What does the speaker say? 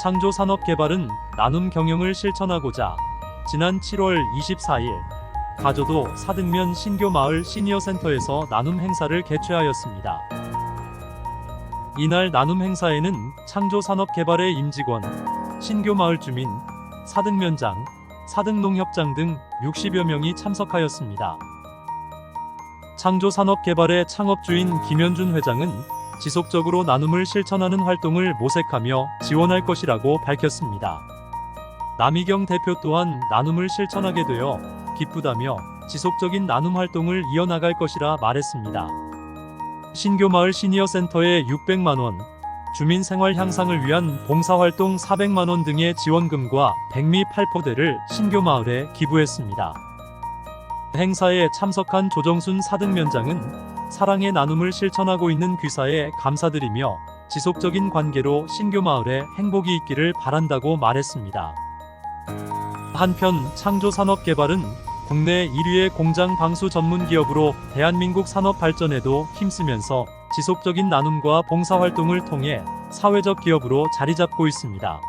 창조산업개발은 나눔 경영을 실천하고자 지난 7월 24일 가조도 사등면 신교마을 시니어센터에서 나눔 행사를 개최하였습니다. 이날 나눔 행사에는 창조산업개발의 임직원, 신교마을 주민, 사등면장, 사등농협장 등 60여 명이 참석하였습니다. 창조산업개발의 창업주인 김현준 회장은 지속적으로 나눔을 실천하는 활동을 모색하며 지원할 것이라고 밝혔습니다. 남희경 대표 또한 나눔을 실천하게 되어 기쁘다며 지속적인 나눔 활동을 이어나갈 것이라 말했습니다. 신교마을 시니어센터에 600만 원, 주민 생활 향상을 위한 봉사활동 400만 원 등의 지원금과 백미 8포대를 신교마을에 기부했습니다. 행사에 참석한 조정순 사등면장은 사랑의 나눔을 실천하고 있는 귀사에 감사드리며 지속적인 관계로 신교마을에 행복이 있기를 바란다고 말했습니다. 한편 창조산업개발은 국내 1위의 공장 방수 전문 기업으로 대한민국 산업 발전에도 힘쓰면서 지속적인 나눔과 봉사활동을 통해 사회적 기업으로 자리 잡고 있습니다.